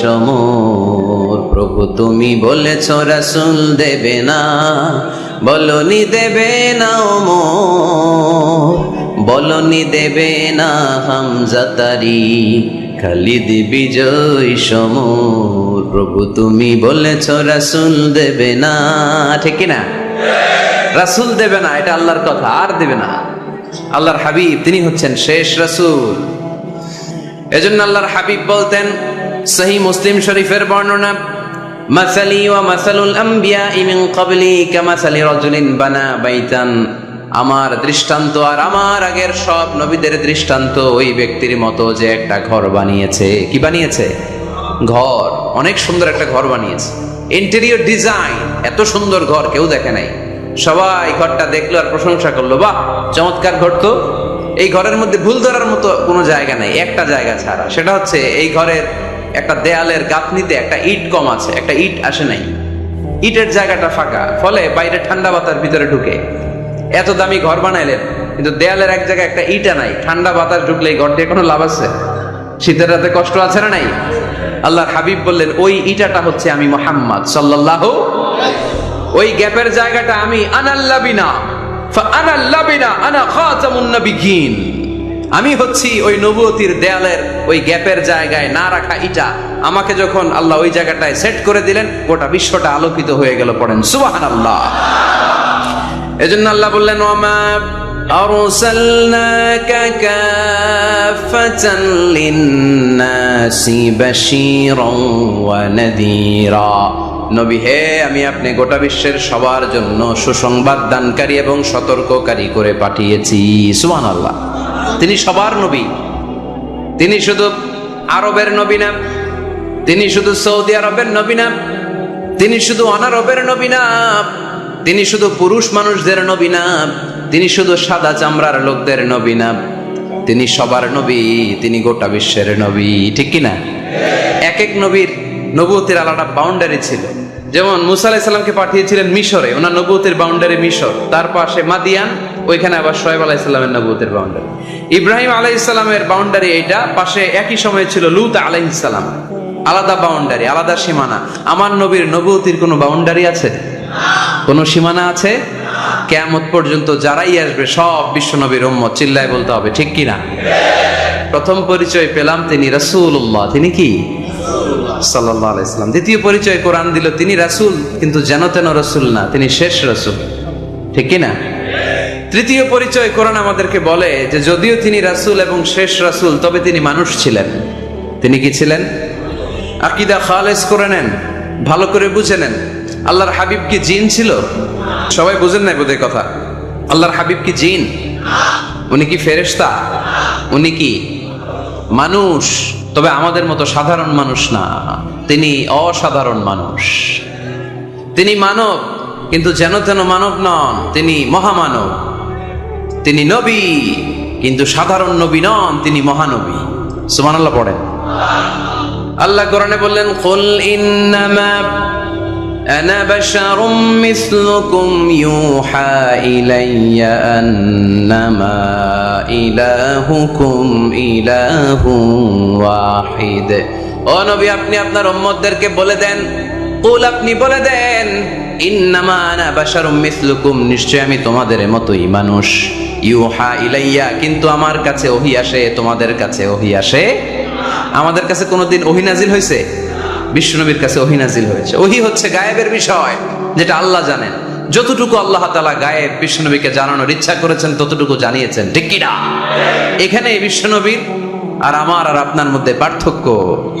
সমর। প্রভু, তুমি বলেছ রাসুল দেবে না, বলনি দেবে না ওমর। বলনি দেবে না হামজাতারি খালিদ বিজয় সমর। প্রভু, তুমি বলেছ রাসুল দেবে না, ঠিক না রাসুল দেবে না, এটা আল্লাহর কথা, আর দেবে না। আল্লাহর হাবিব, তিনি হচ্ছেন শেষ রাসূল। এজন্য আল্লাহর হাবিব বলতেন সহি মুসলিম শরীফের বর্ণনা, মাসালি ওয়া মাসালুল আম্বিয়া মিন ক্বাবলি কামাসালি রাজুলিন বানা বাইতান। আমার দৃষ্টান্ত আর আমার আগের সব নবীদের দৃষ্টান্ত ওই ব্যক্তির মতো যে একটা ঘর বানিয়েছে। কি বানিয়েছে? ঘর। অনেক সুন্দর একটা ঘর বানিয়েছে। ইন্টেরিয়র ডিজাইন এত সুন্দর ঘর, কেউ দেখে নাই। সবাই ঘরটা দেখল আর প্রশংসা করল, বাহ, চমৎকার ঘর তো। এই ঘরের মধ্যে ভুল ধরার মতো কোনো জায়গা নেই, একটা জায়গা ছাড়া। সেটা হচ্ছে এই ঘরের একটা দেয়ালের গাঁথনিতে একটা ইট কম আছে, একটা ইট আসে নাই। ইটের জায়গাটা ফাঁকা, ফলে বাইরে ঠান্ডা বাতার ভিতরে ঢুকে। এত দামি ঘর বানাইলেন, কিন্তু দেয়ালের এক জায়গায় একটা ইটা নাই, ঠান্ডা বাতাস ঢুকলে এই ঘর দিয়ে কোনো লাভ আছে? শীতের রাতে কষ্ট আছে না নাই? আল্লাহর হাবিব বললেন, ওই ইটাটা হচ্ছে আমি মোহাম্মদ সাল্লাল্লাহু ওই গ্যাপের জায়গাটা আমি আনাল্লাবিনা আনাল্লাবিনা আনা খাতামুন আমি হচ্ছি ওই নবুয়তির দেয়ালের ওই গ্যাপের জায়গায় না রাখা ইটা আমাকে যখন আল্লাহ ওই জায়গাটায় সেট করে দিলেন গোটা বিশ্বটা আলোকিত হয়ে গেল পড়েন সুবহানাল্লাহ এজন্য আল্লাহ বললেন ওমা أرسلناك كافة للناس بشيرا ونذيرا নবী হে আমি আপনি গোটা বিশ্বের সবার জন্য সুসংবাদ দানকারী এবং সতর্ককারী করে পাঠিয়েছি সুমান আল্লাহ তিনি সবার নবী। তিনি শুধু আরবের নবী না, তিনি শুধু সৌদি আরবের নবী না, তিনি শুধু অনারবের নবী না, তিনি শুধু পুরুষ মানুষদের নবী না, তিনি শুধু সাদা চামড়ার লোকদের নবী না, তিনি সবার নবী, তিনি গোটা বিশ্বের নবী। ঠিক কি না এক এক নবীর নবুতের আলাদা বাউন্ডারি ছিল। যেমন মুসা আলাইসাল্লামকে পাঠিয়েছিলেন মিশরে, ওনার নবুতের বাউন্ডারি মিশর। তার পাশে মাদিয়ান, ওইখানে আবার সোহেব আলাইসাল্লামের নবুতের বাউন্ডারি ইব্রাহিম আলাইসাল্লামের বাউন্ডারি এইটা, পাশে একই সময় ছিল লুত আলাইসাল্লাম আলাদা বাউন্ডারি আলাদা সীমানা। আমার নবীর নবুতির কোনো বাউন্ডারি আছে? কোনো সীমানা আছে? কেয়ামত পর্যন্ত যারাই আসবে, সব বিশ্ব নবীর চিল্লায় বলতে হবে, ঠিক কি না প্রথম পরিচয় পেলাম তিনি রাসূলুল্লাহ। তিনি কি? সাল্লাম। দ্বিতীয় পরিচয় কোরআন দিল তিনি রাসূল, কিন্তু যেন তেন রাসূল না, তিনি শেষ রাসূল। ঠিক কি না তৃতীয় পরিচয় কোরআন আমাদেরকে বলে যে যদিও তিনি রাসূল এবং শেষ রাসূল, তবে তিনি মানুষ ছিলেন। তিনি কি ছিলেন? আকিদা খালেস করে নেন, ভালো করে বুঝে নেন। আল্লাহর হাবিব কি জিন ছিল? সবাই বুঝেন নাই বোধহয় কথা। আল্লাহর হাবিব কি জিন? উনি কি ফেরেশতা? উনি কি মানুষ? তবে আমাদের মতো সাধারণ মানুষ না। তিনি অসাধারণ মানুষ। তিনি মানব, কিন্তু যেন তেন মানব নন, তিনি মহামানব। তিনি নবী, কিন্তু সাধারণ নবী নন, তিনি মহানবী। সুমান আল্লাহ পড়েন। আল্লাহ কোরআনে বললেন أنا بشر مثلكم يوحى إلي أنما إلهكم إله واحد ও নবী আপনি আপনার উম্মতদেরকে বলে দেন কুল আপনি বলে দেন ইন্নামা আনা বাশারুম মিসলুকুম নিশ্চয় আমি তোমাদের মতোই মানুষ ইউহা ইলাইয়া কিন্তু আমার কাছে ওহি আসে তোমাদের কাছে ওহি আসে আমাদের কাছে কোনোদিন ওহি নাজিল হয়েছে বিশ্বনবীর কাছে ওহি নাজিল হয়েছে। ওহি হচ্ছে গায়েবের বিষয়, যেটা আল্লাহ জানেন। যতটুকু আল্লাহ তালা গায়েব বিশ্বনবীকে জানানোর ইচ্ছা করেছেন, ততটুকু জানিয়েছেন। ঠিক কি না? এখানে এই বিশ্বনবীর আর আমার আর আপনার মধ্যে পার্থক্য।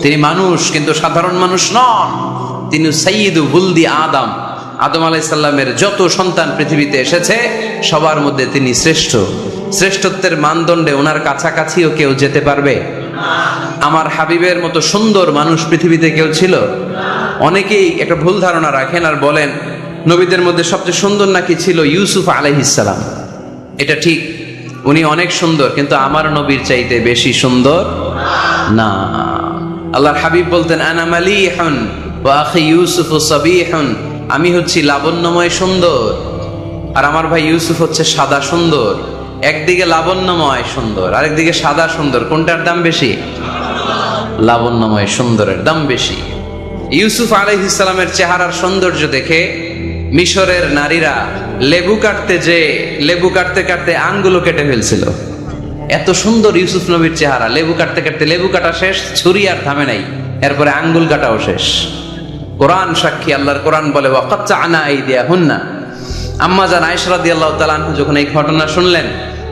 তিনি মানুষ, কিন্তু সাধারণ মানুষ নন। তিনি সৈয়দু বুলদি আদম। আদম আলাইসাল্লামের যত সন্তান পৃথিবীতে এসেছে, সবার মধ্যে তিনি শ্রেষ্ঠ। শ্রেষ্ঠত্বের মানদণ্ডে ওনার কাছাকাছিও কেউ যেতে পারবে? আমার হাবিবের মতো সুন্দর মানুষ পৃথিবীতে কেউ ছিল? অনেকেই একটা ভুল ধারণা রাখেন আর বলেন, নবীদের মধ্যে সবচেয়ে সুন্দর নাকি ছিল ইউসুফ আলাইহিসালাম এটা ঠিক, উনি অনেক সুন্দর, কিন্তু আমার নবীর চাইতে বেশি সুন্দর না। আল্লাহর হাবিব বলতেন, আনা মালিহন ওয়া আখি ইউসুফ সাবিহন, আমি হচ্ছি লাবণ্যময় সুন্দর। আর আমার ভাই ইউসুফ হচ্ছে সাদা সুন্দর। একদিকে লাবণ্যময় সুন্দর, আরেকদিকে সাদা সুন্দর। কোনটার দাম বেশি? লাবণ্যময় সুন্দরের দাম বেশি। ইউসুফ আলাইহিসালামের চেহারার সৌন্দর্য দেখে মিশরের নারীরা লেবু কাটতে যে, লেবু কাটতে কাটতে আঙ্গুলো কেটে ফেলছিল। এত সুন্দর ইউসুফ নবীর চেহারা, লেবু কাটতে কাটতে লেবু কাটা শেষ, ছুরি আর থামে নাই, এরপরে আঙ্গুল কাটাও শেষ। কোরআন সাক্ষী, আল্লাহর কোরআন বলে ওয়াকাচ্চা আনা এই দিয়া হুন্না আম্মা জান আয়সরাদি আল্লাহ তালান যখন এই ঘটনা শুনলেন,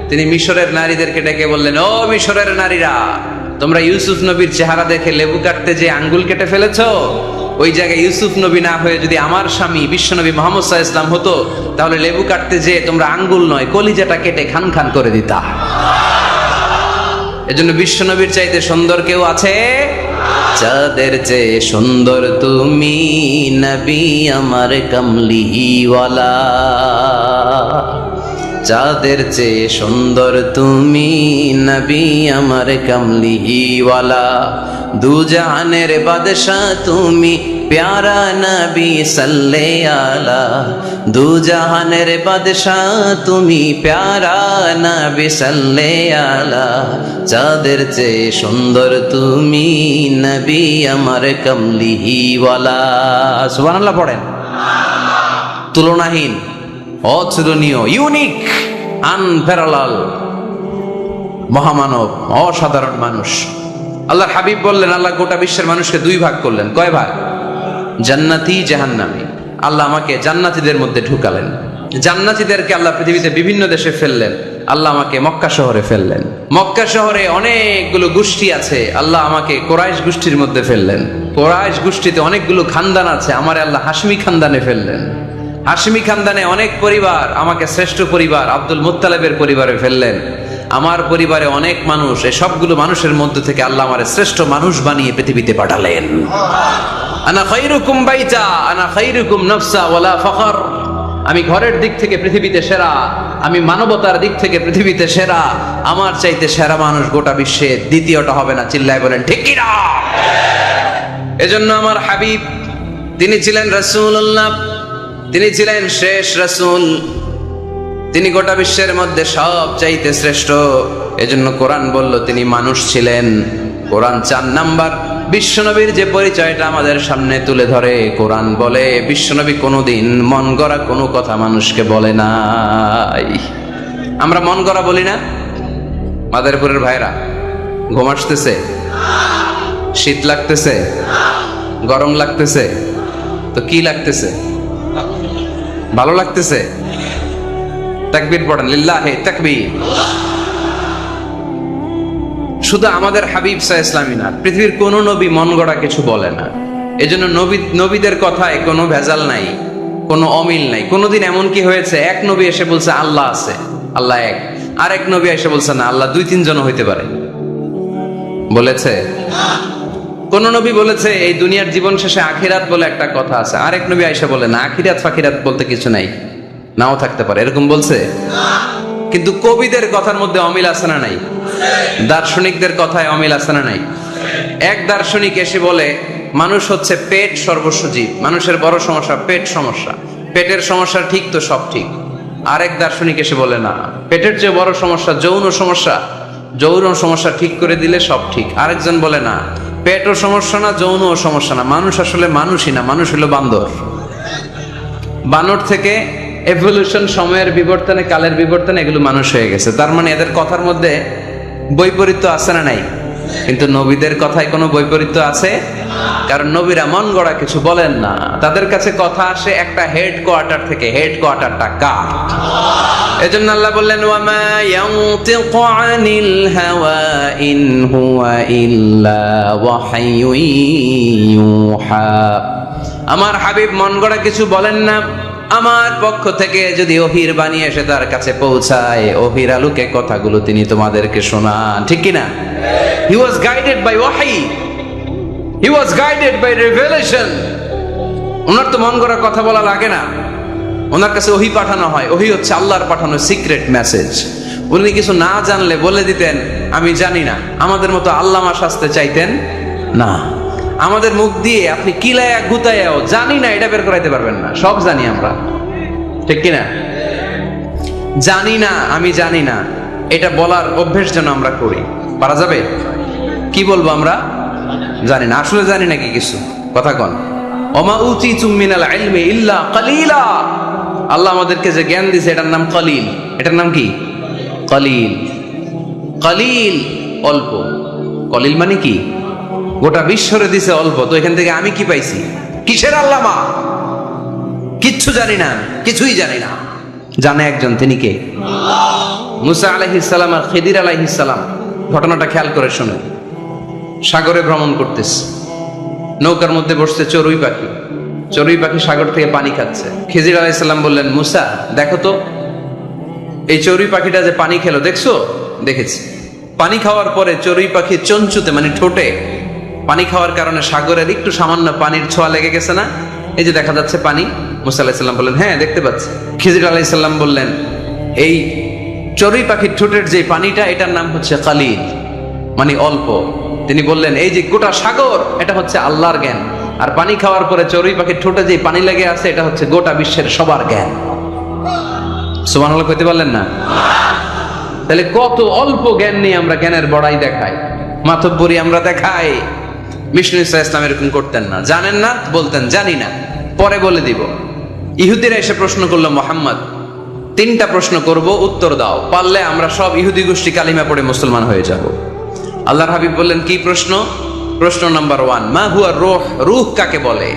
তিনি মিশরের নারীদেরকে ডেকে বললেন, ও মিশরের নারীরা তোমরা ইউসুফ নবীর চেহারা দেখে লেবু কাটতে যে আঙ্গুল কেটে ফেলেছ? ওই জায়গায় ইউসুফ নবী না হয়ে যদি আমার স্বামী বিশ্বনবী মোহাম্মদ সাহা ইসলাম হতো, তাহলে লেবু কাটতে যে তোমরা আঙ্গুল নয়, কলিজাটা কেটে খান খান করে দিতা। এজন্য বিশ্বনবীর চাইতে সুন্দর কেউ আছে? চাঁদের চেয়ে সুন্দর তুমি নবী আমার কমলিওয়ালা। চাঁদের চেয়ে সুন্দর তুমি নবী আমার কমলিওয়ালা দু জাহানের বাদশাহ তুমি প্যারা নবী সাল্লে আলা দু জাহানের বাদশাহ তুমি প্যারা নবী সাল্লে আলা চাঁদের চেয়ে সুন্দর তুমি নবী আমার কমলিওয়ালা সুবহানাল্লাহ পড়েন। তুলনাহীন। অতুলনীয় ইউনিক আনপ্যারালাল মহামানব, অসাধারণ মানুষ। আল্লাহ হাবিব বললেন, আল্লাহ গোটা বিশ্বের মানুষকে দুই ভাগ করলেন। কয় ভাগ? জান্নাতি, জাহান্নামি। আল্লাহ আমাকে জান্নাতীদের মধ্যে ঢুকালেন। জান্নাতীদেরকে আল্লাহ পৃথিবীতে বিভিন্ন দেশে ফেললেন। আল্লাহ আমাকে মক্কা শহরে ফেললেন। মক্কা শহরে অনেকগুলো গোষ্ঠী আছে। আল্লাহ আমাকে কোরাইশ গোষ্ঠীর মধ্যে ফেললেন। কোরাইশ গোষ্ঠীতে অনেকগুলো খানদান আছে। আমার আল্লাহ হাসমি খানদানে ফেললেন। হাসমি খানদানে অনেক পরিবার, আমাকে শ্রেষ্ঠ পরিবার, আব্দুল মুত্তালেবের পরিবারে ফেললেন। আমার পরিবারে অনেক মানুষ এই সবগুলো মানুষের মধ্যে থেকে আল্লাহ আমার শ্রেষ্ঠ মানুষ বানিয়ে পৃথিবীতে পাঠালেন। আনা খাইরুকুম বাইতা, আনা খাইরুকুম নফসা ওয়ালা ফখর। আমি ঘরের দিক থেকে পৃথিবীতে সেরা, আমি মানবতার দিক থেকে পৃথিবীতে সেরা, আমার চাইতে সেরা মানুষ গোটা বিশ্বে দ্বিতীয়টা হবে না, চিল্লায় বলেন, ঠিক এজন্য আমার হাবিব, তিনি ছিলেন রাসূলুল্লাহ তিনি ছিলেন শেষ রাসূল। তিনি গোটা বিশ্বের মধ্যে সব চাইতে শ্রেষ্ঠ। এজন্য কোরআন বলল, তিনি মানুষ ছিলেন। কোরআন চার নাম্বার। বিশ্বনবীর যে পরিচয়টা আমাদের সামনে তুলে ধরে, কোরআন বলে, বিশ্বনবী কোনোদিন মন গড়া কোনো কথা মানুষকে বলে নাই। আমরা মন গড়া বলি না? মাদারীপুরের ভাইরা, ঘুম আসতেছে, শীত লাগতেছে, গরম লাগতেছে, তো কি লাগতেছে? ভালো লাগতেছে? তাকবীর পড়েন, লিল্লাহে তাকবীর। শুধু আমাদের হাবিব সাহ ইসলামী না, পৃথিবীর কোন নবী মন গড়া কিছু বলে না। এজন্য নবী, নবীদের কথায় কোনো ভেজাল নাই, কোনো অমিল নাই। কোনোদিন এমন কি হয়েছে, এক নবী এসে বলছে, আল্লাহ আছে। আল্লাহ এক। আরেক নবী এসে বলছে, না, আল্লাহ দুই তিনজন হইতে পারে। বলেছে? কোন নবী বলেছে, এই দুনিয়ার জীবন শেষে আখিরাত বলে একটা কথা আছে। আরেক নবী আয়সা বলে, না, আখিরাত ফাখিরাত বলতে কিছু নাই, নাও থাকতে পারে। এরকম বলছে। কিন্তু কবিদের কথার মধ্যে অমিল আছে না নাই? দার্শনিকদের কথায় অমিল আছে না নাই? এক দার্শনিক এসে বলে, মানুষ হচ্ছে পেট সর্বস্ব জীব, মানুষের বড় সমস্যা পেট সমস্যা, পেটের সমস্যা ঠিক তো সব ঠিক। আরেক দার্শনিক এসে বলে, না, পেটের যে বড় সমস্যা যৌন সমস্যা যৌন সমস্যা ঠিক করে দিলে সব ঠিক। আরেকজন বলে, না পেটও সমস্যা না, যৌনও সমস্যা না। মানুষ আসলে মানুষই না, মানুষ হলো বান্দর। বানর থেকে এভলিউশন সময়ের বিবর্তনে, কালের বিবর্তনে এগুলো মানুষ হয়ে গেছে। তার মানে এদের কথার মধ্যে বৈপরীত্য আছে না নাই? কিন্তু নবীদের কথায় কোনো বৈপরীত্য আছে? কারণ নবীরা মন গড়া কিছু বলেন না। তাদের কাছে কথা আসে একটা হেড কোয়ার্টার থেকে। হেড কোয়ার্টারটা কার? এজন্য আল্লাহ বললেন, ওয়ামা ইয়ানতিকু আনিল হাওয়া ইন হুয়া ইল্লা ওয়াহাইয়ুন ইউহা। আমার হাবিব মন গড়া কিছু বলেন না। আমার পক্ষ থেকে যদি অহির বানিয়ে এসে তার কাছে পৌঁছায় ওহির আলুকে কথাগুলো তিনি তোমাদেরকে শোনান। ঠিক কিনা? হি ওয়াজ গাইডেড বাই ওয়াহি he was guided by revelation ওনার তো মন গড়া কথা বলা লাগে না। ওনার কাছে ওহি পাঠানো হয়। ওহি হচ্ছে আল্লাহর পাঠানো সিক্রেট মেসেজ উনি কিছু না জানলে বলে দিতেন, আমি জানি না। আমাদের মতো আল্লামা শাস্তে চাইতেন না। আমাদের মুখ দিয়ে আপনি কিলায়া গুতায়াও জানি না, এটা বের করাইতে পারবেন না। সব জানি আমরা। ঠিক কিনা? জানি না, আমি জানি না। এটা বলার অভ্যেস যেন আমরা করি। পারা যাবে? কি বলব আমরা? জানি না। আসলে জানি নাকি কিছু। কথা কন। অমা উচি চুমিনাল ইলমি ইল্লা কালিলা। আল্লাহ আমাদেরকে যে জ্ঞান দিছে, এটার নাম কলিল। এটার নাম কি? কলিল। কলিল, অল্প। কলিল মানে কি? গোটা বিশ্বরে দিছে অল্প তো এখান থেকে আমি কি পাইছি? কিসের আল্লামা? কিচ্ছু জানি না কিছুই জানি না। জানে একজন তিনি কে? মুসা আলাইহিসালাম আর খেদির আলাইহিসালাম ঘটনাটা খেয়াল করে শুনে। সাগরে ভ্রমণ করতেছে। নৌকার মধ্যে বসছে চড়ুই পাখি। চড়ুই পাখি সাগর থেকে পানি খাচ্ছে। খেজির আলাইসাল্লাম বললেন মুসা দেখো তো এই চড়ুই পাখিটা যে পানি খেলো দেখছ? দেখেছি। পানি খাওয়ার পরে চড়ুই পাখি চঞ্চুতে মানে ঠোঁটে পানি খাওয়ার কারণে সাগরের একটু সামান্য পানির ছোঁয়া লেগে গেছে না? এই যে দেখা যাচ্ছে পানি, মুসা আলাহিসাল্লাম বললেন হ্যাঁ দেখতে পাচ্ছি। খিজির আলাইসাল্লাম বললেন, এই চড়ুই পাখির ঠোঁটের যে পানিটা, এটার নাম হচ্ছে কালিল মানে অল্প। তিনি বললেন, এই যে গোটা সাগর, এটা হচ্ছে আল্লাহর জ্ঞান। আর পানি খাওয়ার পরে চড়ুই পাখির ঠোঁটে যে পানি লেগে আছে, এটা হচ্ছে গোটা বিশ্বের সবার জ্ঞান। সুমান আল্লাহ কইতে পারলেন না? তাহলে কত অল্প জ্ঞান নিয়ে আমরা জ্ঞানের বড়াই দেখাই, মাতব্বরি আমরা দেখাই। বিষ্ণু ইসা ইসলাম এরকম করতেন না। জানেন না, বলতেন, জানি না। পরে বলে দিব। ইহুদিরা এসে প্রশ্ন করল, মোহাম্মদ, তিনটা প্রশ্ন করব, উত্তর দাও। পারলে আমরা সব ইহুদি গোষ্ঠী কালিমা পড়ে মুসলমান হয়ে যাব। আল্লাহর হাবিব বললেন, কি প্রশ্ন? প্রশ্ন নাম্বার ওয়ান, মা হুয়া রোহ? রুহ কাকে বলে?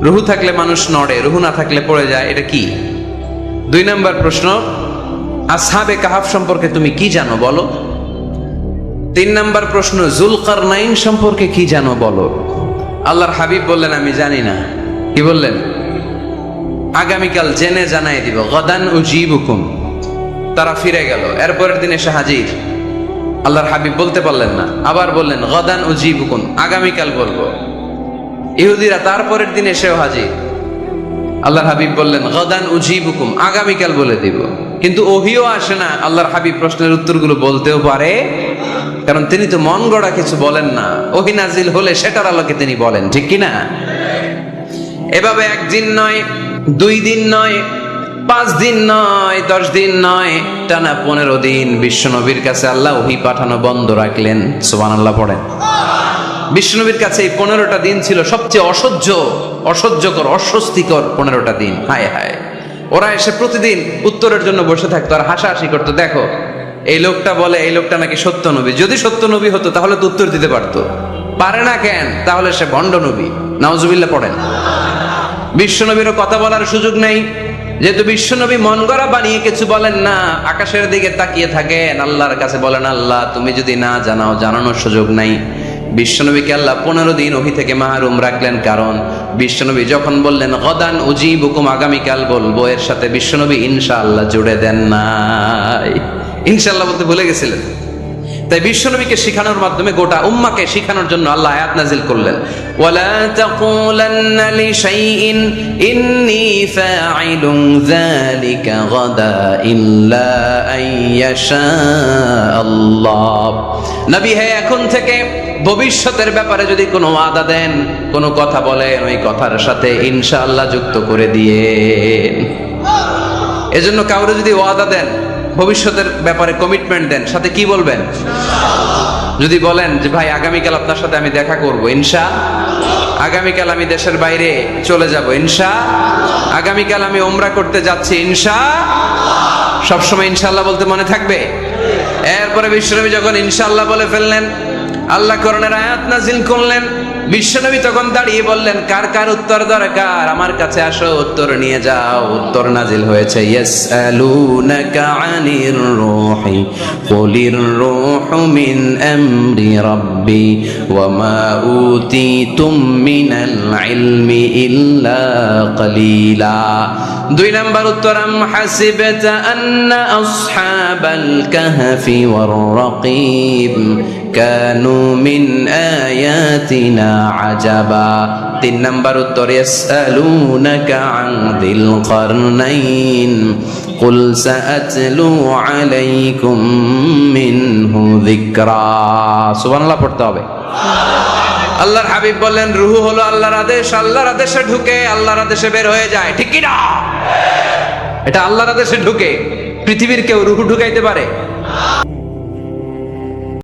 রুহু থাকলে মানুষ নড়ে, রুহু না থাকলে পড়ে যায়, এটা কি? দুই নম্বর প্রশ্ন, আসহাবে কাহাব সম্পর্কে তুমি কি জানো বলো? তিন নম্বর প্রশ্ন জুলকার নাইন সম্পর্কে কি জানো বলো? আল্লাহর হাবিব বললেন, আমি জানি না। কি বললেন? আগামীকাল জেনে জানাই দিব, গদান ও হুকুম তারা ফিরে গেল। এরপরের দিন এসে হাজির। আল্লাহর হাবিব বলতে পারলেন না। আবার বললেন, গদান ও হুকুম আগামীকাল বলব। ইহুদিরা তারপরের দিন এসেও হাজির। আল্লাহর হাবিব বললেন, গদান ও হুকুম আগামীকাল বলে দিব। কিন্তু ওহিও আসে না। আল্লাহর হাবিব প্রশ্নের উত্তরগুলো বলতেও পারে। কারণ তিনি তো মন গড়া কিছু বলেন না। ওহি নাজিল হলে সেটার আলোকে তিনি বলেন, ঠিক কি না এভাবে একদিন নয়, দুই দিন নয়, পাঁচ দিন নয়, দশ দিন নয়, টানা পনেরো দিন বিশ্বনবীর কাছে আল্লাহ ওহি পাঠানো বন্ধ রাখলেন। সোবান আল্লাহ পড়েন বিষ্ণুনবীর কাছে এই পনেরোটা দিন ছিল সবচেয়ে অসহ্য, অসহ্যকর, অস্বস্তিকর পনেরোটা দিন। হায় হায়। ওরা এসে প্রতিদিন উত্তরের জন্য বসে থাকতো আর হাসাহাসি করতো। দেখো এই লোকটা বলে, এই লোকটা নাকি সত্য নবী। যদি সত্য নবী হতো, তাহলে তো উত্তর দিতে পারতো। পারে না কেন? তাহলে সে ভণ্ড নবী। নাওজুবিল্লা পড়েন। বিশ্বনবীরও কথা বলার সুযোগ নেই। যেহেতু বিশ্বনবী মন গড়া বানিয়ে কিছু বলেন না, আকাশের দিকে তাকিয়ে থাকেন। আল্লাহর কাছে বলেন, আল্লাহ, তুমি যদি না জানাও, জানানোর সুযোগ নাই। বিশ্বনবীকে আল্লাহ পনেরো দিন ওহি থেকে মাহরুম রাখলেন। কারণ বিশ্বনবী যখন বললেন, গদান উজি বুকুম আগামীকাল, বলব, এর সাথে বিশ্বনবী ইনশাআল্লাহ জুড়ে দেন নাই। ইনশাআল্লাহ বলতে ভুলে গেছিলেন। তাই বিশ্বনবীকে শিখানোর মাধ্যমে গোটা উম্মাকে শিখানোর জন্য আল্লাহ আয়াত নাজিল করলেন। ওয়ালা তাকুলান্না লিশাইইন, ইন্নী ফাঈলুন যালিকা গাদা ইল্লা আইয়াশা আল্লাহ। নবী, হে, এখন থেকে ভবিষ্যতের ব্যাপারে যদি কোনো ওয়াদা দেন, কোনো কথা বলেন, ওই কথার সাথে ইনশাআল্লাহ যুক্ত করে দিয়েন। এজন্য কাউরে যদি ওয়াদা দেন ভবিষ্যতের ব্যাপারে কমিটমেন্ট দেন সাথে কি বলবেন? যদি বলেন যে ভাই আগামীকাল আপনার সাথে আমি দেখা করব ইনশা আগামীকাল আমি দেশের বাইরে চলে যাব ইনশা আগামীকাল আমি ওমরা করতে যাচ্ছি ইনশা সবসময় ইনশাল্লাহ বলতে মনে থাকবে? এরপরে বিশ্বনবী যখন ইনশাল্লাহ বলে ফেললেন আল্লাহ করণের আয়াত নাজিল করলেন বিশ্বনবী তখন দাঁড়িয়ে বললেন, কার কার উত্তর দরকার? আমার কাছে আসো, উত্তর নিয়ে যাও। উত্তর নাজিল হয়েছে, ইয়াসআলুনাকা আনির রূহি, কুলির রূহু মিন আমরি রাব্বি, ওয়া মা উতিতুম মিনাল ইলমি ইল্লা কালিলা। দুই নাম্বার উত্তর, আম হাসিবতা আন্না আসহাবাল কাহফি ওয়ার রাকিব। কানু মিন আয়াতিনা আজাবা তিন নাম্বার উত্তর ইয়াসআলুনাকা আন দিল কারনাইন قل سأتلو عليكم منه ذكرا সুবহান আল্লাহ পড়তে হবে আল্লাহর হাবিব বললেন রুহু হলো আল্লাহর আদেশ আল্লাহর আদেশে ঢুকে আল্লাহর আদেশে বের হয়ে যায় ঠিক কি না এটা আল্লাহর আদেশে ঢুকে পৃথিবীর কেউ রুহু ঢুকাইতে পারে